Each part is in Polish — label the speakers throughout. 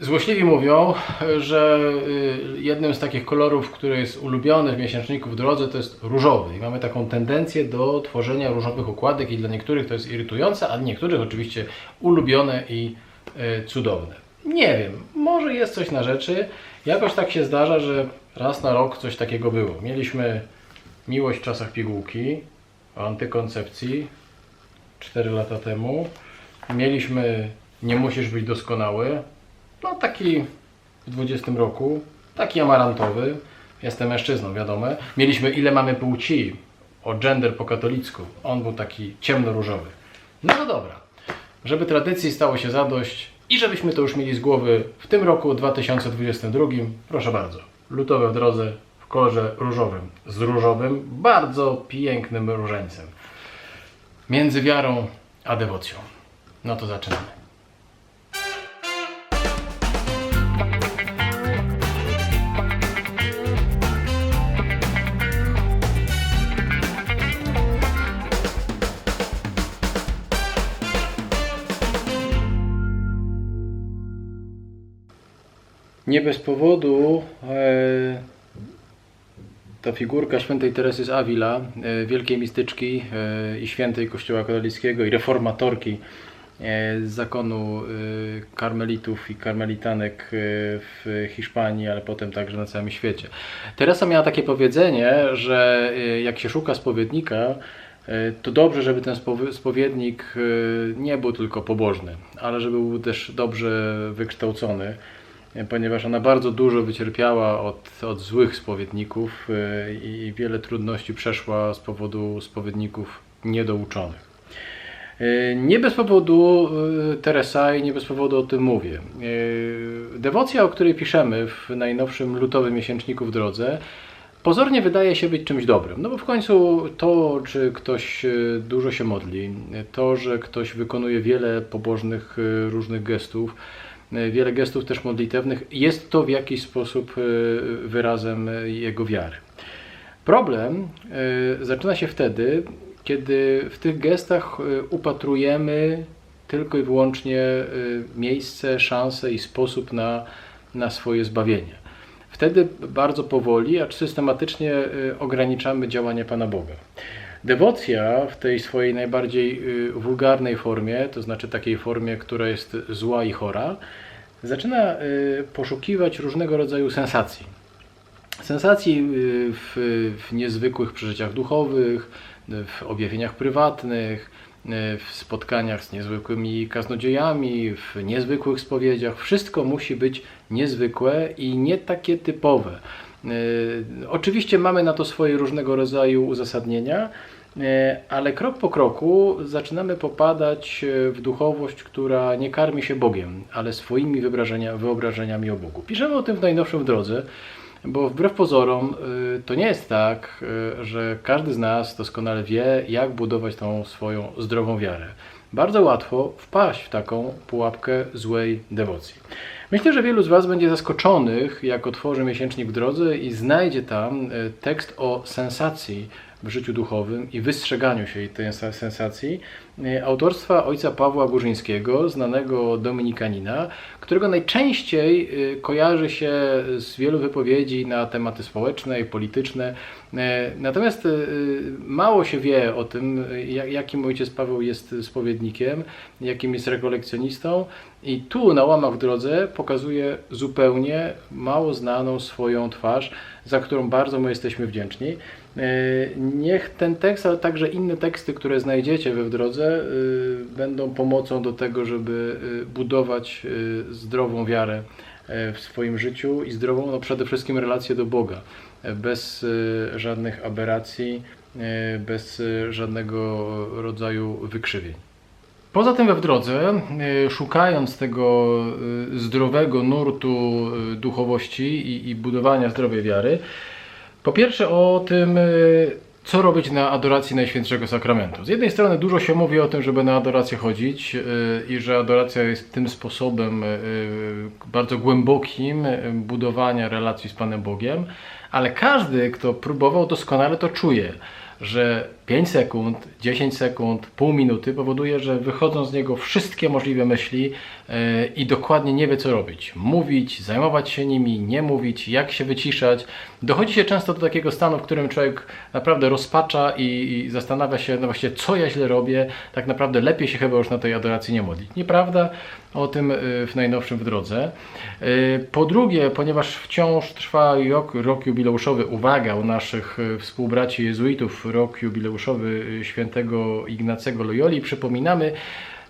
Speaker 1: Złośliwi mówią, że y, jednym z takich kolorów, który jest ulubiony w miesięczniku w drodze, to jest różowy. I mamy taką tendencję do tworzenia różowych układek i dla niektórych to jest irytujące, a dla niektórych oczywiście ulubione i y, cudowne. Nie wiem, może jest coś na rzeczy. Jakoś tak się zdarza, że raz na rok coś takiego było. Mieliśmy Miłość w czasach pigułki o antykoncepcji 4 lata temu. Mieliśmy Nie musisz być doskonały. No taki w 20 roku. Taki amarantowy. Jestem mężczyzną, wiadomo. Mieliśmy Ile mamy płci o gender po katolicku. On był taki ciemnoróżowy. No to dobra. Żeby tradycji stało się zadość i żebyśmy to już mieli z głowy w tym roku 2022, proszę bardzo. Lutowe w drodze w kolorze różowym. Z różowym, bardzo pięknym różańcem. Między wiarą a dewocją. No to zaczynamy. Nie bez powodu e, ta figurka świętej Teresy z Avila, e, wielkiej mistyczki e, i świętej Kościoła katolickiego i reformatorki z zakonu karmelitów i karmelitanek w Hiszpanii, ale potem także na całym świecie. Teresa miała takie powiedzenie, że jak się szuka spowiednika, to dobrze, żeby ten spowiednik nie był tylko pobożny, ale żeby był też dobrze wykształcony ponieważ ona bardzo dużo wycierpiała od, od złych spowiedników y, i wiele trudności przeszła z powodu spowiedników niedouczonych. Y, Nie bez powodu Teresa i nie bez powodu o tym mówię. Dewocja, o której piszemy w najnowszym lutowym miesięczniku w drodze, pozornie wydaje się być czymś dobrym. No bo w końcu to, czy ktoś dużo się modli, to, że ktoś wykonuje wiele pobożnych różnych gestów, wiele gestów też modlitewnych, jest to w jakiś sposób y, wyrazem y, jego wiary. Problem zaczyna się wtedy, kiedy w tych gestach upatrujemy tylko i wyłącznie miejsce, szansę i sposób na, na swoje zbawienie. Wtedy bardzo powoli, acz systematycznie ograniczamy działanie Pana Boga. Dewocja w tej swojej najbardziej wulgarnej formie, to znaczy takiej formie, która jest zła i chora, zaczyna y, poszukiwać różnego rodzaju sensacji. Sensacji y, w, w niezwykłych przeżyciach duchowych, w objawieniach prywatnych, y, w spotkaniach z niezwykłymi kaznodziejami, w niezwykłych spowiedziach. Wszystko musi być niezwykłe i nie takie typowe. Oczywiście mamy na to swoje różnego rodzaju uzasadnienia, ale krok po kroku zaczynamy popadać y, w duchowość, która nie karmi się Bogiem, ale swoimi wyobrażenia, wyobrażeniami o Bogu. Piszemy o tym w najnowszym drodze. Bo wbrew pozorom y, to nie jest tak, że każdy z nas doskonale wie, jak budować tą swoją zdrową wiarę. Bardzo łatwo wpaść w taką pułapkę złej dewocji. Myślę, że wielu z Was będzie zaskoczonych, jak otworzy miesięcznik w drodze i znajdzie tam y, tekst o sensacji w życiu duchowym i wystrzeganiu się tej sa- sensacji y, autorstwa ojca Pawła Górzyńskiego, znanego dominikanina, którego najczęściej y, kojarzy się z wielu wypowiedzi na tematy społeczne i polityczne. E, Natomiast mało się wie o tym, ja- jakim ojciec Paweł jest spowiednikiem, jakim jest rekolekcjonistą i tu na łamach w drodze pokazuje zupełnie mało znaną swoją twarz, za którą bardzo mu jesteśmy wdzięczni. E, Niech ten tekst, ale także inne teksty, które znajdziecie we w drodze, y, będą pomocą do tego, żeby y, budować zdrową wiarę e, w swoim życiu i zdrową, no przede wszystkim relację do Boga, e, bez żadnych aberracji, e, bez żadnego rodzaju wykrzywień. Poza tym we w drodze, y, szukając tego y, zdrowego nurtu y, duchowości i, i budowania zdrowej wiary, po pierwsze o tym, co robić na adoracji Najświętszego Sakramentu. Z jednej strony dużo się mówi o tym, żeby na adorację chodzić i że adoracja jest tym sposobem bardzo głębokim budowania relacji z Panem Bogiem, ale każdy, kto próbował, doskonale to czuje, że 5 sekund, 10 sekund, pół minuty powoduje, że wychodzą z niego wszystkie możliwe myśli e, i dokładnie nie wie co robić. Mówić, zajmować się nimi, nie mówić, jak się wyciszać. Dochodzi się często do takiego stanu, w którym człowiek naprawdę rozpacza i, zastanawia się, no właśnie, co ja źle robię. Tak naprawdę lepiej się chyba już na tej adoracji nie modlić. Nieprawda? O tym e, w najnowszym w drodze. E, Po drugie, ponieważ wciąż trwa rok, rok jubileuszowy, uwaga u naszych współbraci jezuitów, rok jubileuszowy e, świętego Ignacego Loyoli, przypominamy,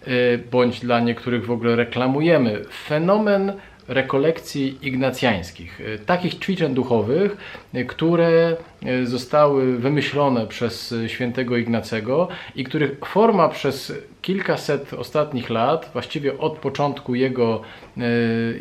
Speaker 1: e, bądź dla niektórych w ogóle reklamujemy, fenomen rekolekcji ignacjańskich, e, takich ćwiczeń duchowych, e, które e, zostały wymyślone przez świętego Ignacego i których forma przez kilkaset ostatnich lat, właściwie od początku jego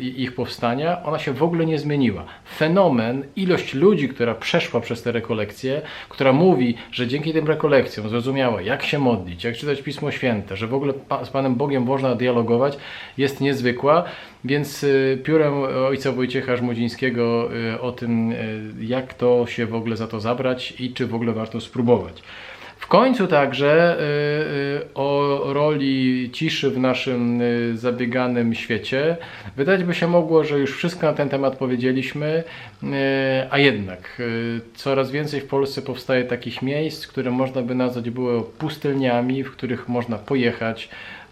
Speaker 1: ich powstania, ona się w ogóle nie zmieniła. Fenomen, ilość ludzi, która przeszła przez te rekolekcje, która mówi, że dzięki tym rekolekcjom zrozumiała, jak się modlić, jak czytać Pismo Święte, że w ogóle z Panem Bogiem można dialogować, jest niezwykła. Więc e, piórem ojca Wojciecha Żmudzińskiego e, o tym, e, jak to się w ogóle za to zabrać i czy w ogóle warto spróbować. W końcu także y, y, o roli ciszy w naszym y, zabieganym świecie. Wydać by się mogło, że już wszystko na ten temat powiedzieliśmy, y, a jednak y, coraz więcej w Polsce powstaje takich miejsc, które można by nazwać było pustelniami, w których można pojechać, y,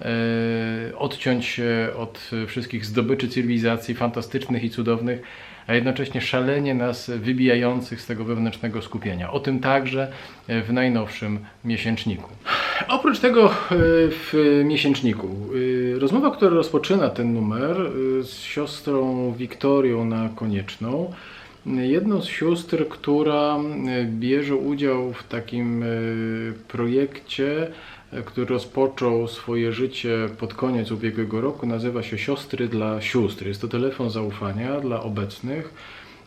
Speaker 1: odciąć się od wszystkich zdobyczy cywilizacji fantastycznych i cudownych a jednocześnie szalenie nas wybijających z tego wewnętrznego skupienia. O tym także w najnowszym miesięczniku. Oprócz tego e, w miesięczniku e, rozmowa, która rozpoczyna ten numer e, z siostrą Wiktorią na Konieczną, jedną z sióstr, która bierze udział w takim projekcie, który rozpoczął swoje życie pod koniec ubiegłego roku, nazywa się Siostry dla Sióstr. Jest to telefon zaufania dla obecnych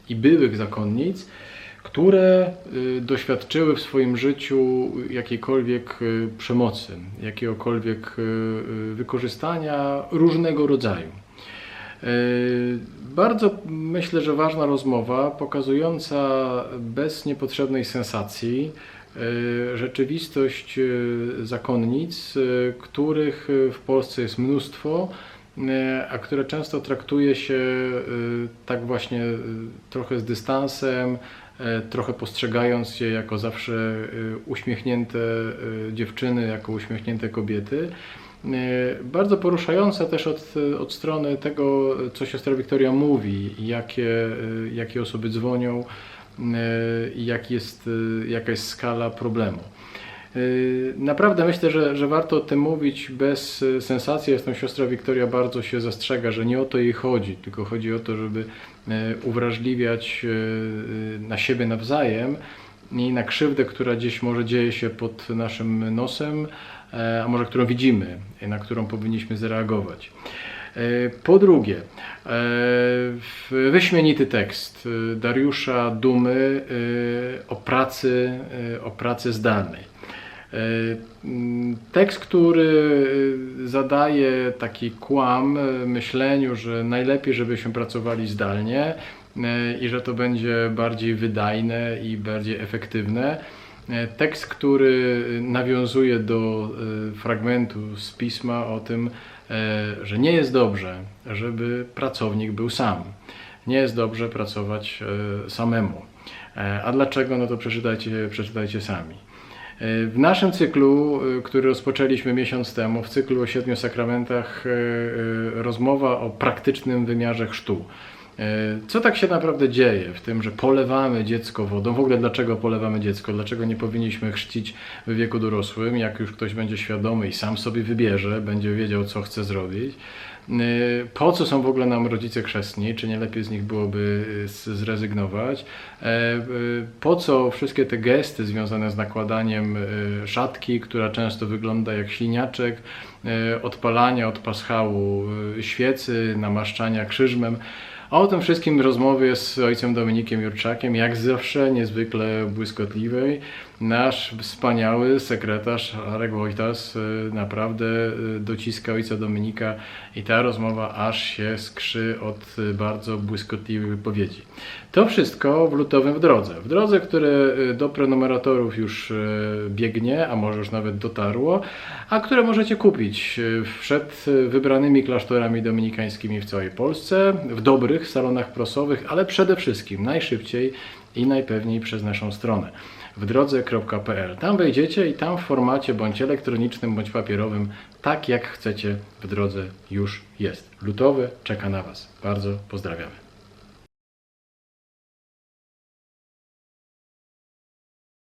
Speaker 1: i byłych zakonnic, które doświadczyły w swoim życiu jakiejkolwiek przemocy, jakiegokolwiek wykorzystania różnego rodzaju. E, Bardzo myślę, że ważna rozmowa, pokazująca bez niepotrzebnej sensacji e, rzeczywistość e, zakonnic, których w Polsce jest mnóstwo, a które często traktuje się tak właśnie trochę z dystansem, trochę postrzegając je jako zawsze uśmiechnięte dziewczyny, jako uśmiechnięte kobiety. E, Bardzo poruszająca też od, od strony tego, co siostra Wiktoria mówi, jakie, e, jakie osoby dzwonią e, i jak jest, jaka jest skala problemu. Naprawdę myślę, że, że warto o tym mówić bez sensacji. Zresztą siostra Wiktoria bardzo się zastrzega, że nie o to jej chodzi, tylko chodzi o to, żeby uwrażliwiać na siebie nawzajem i na krzywdę, która gdzieś może dzieje się pod naszym nosem, a może którą widzimy, i na którą powinniśmy zareagować. E, Po drugie, e, wyśmienity tekst e, Dariusza Dumy e, o pracy, e, o pracy zdalnej. E, Tekst, który e, zadaje taki kłam e, myśleniu, że najlepiej, żebyśmy pracowali zdalnie e, i że to będzie bardziej wydajne i bardziej efektywne. E, Tekst, który nawiązuje do e, fragmentu z pisma o tym, e, że nie jest dobrze, żeby pracownik był sam. Nie jest dobrze pracować samemu. A dlaczego? No to przeczytajcie, przeczytajcie sami. W naszym cyklu, który rozpoczęliśmy miesiąc temu, w cyklu o siedmiu sakramentach, rozmowa o praktycznym wymiarze chrztu. E, Co tak się naprawdę dzieje w tym, że polewamy dziecko wodą? W ogóle dlaczego polewamy dziecko? Dlaczego nie powinniśmy chrzcić w wieku dorosłym? Jak już ktoś będzie świadomy i sam sobie wybierze, będzie wiedział, co chce zrobić. E, Po co są w ogóle nam rodzice chrzestni? Czy nie lepiej z nich byłoby e, zrezygnować? Po co wszystkie te gesty związane z nakładaniem szatki, która często wygląda jak śliniaczek, odpalania od paschału świecy, namaszczania krzyżmem? A o tym wszystkim rozmowy z ojcem Dominikiem Jurczakiem, jak zawsze niezwykle błyskotliwej. Nasz wspaniały sekretarz Arek Wojtas y, naprawdę y, dociska ojca Dominika i ta rozmowa aż się skrzy od y, bardzo błyskotliwych wypowiedzi. To wszystko w lutowym w drodze. W drodze, które do prenumeratorów już biegnie, a może już nawet dotarło, a które możecie kupić przed wybranymi klasztorami dominikańskimi w całej Polsce, w dobrych salonach prosowych, ale przede wszystkim najszybciej i najpewniej przez naszą stronę w drodze.pl. Tam wejdziecie i tam w formacie bądź elektronicznym, bądź papierowym, tak jak chcecie w drodze już jest. Lutowy czeka na Was. Bardzo pozdrawiamy.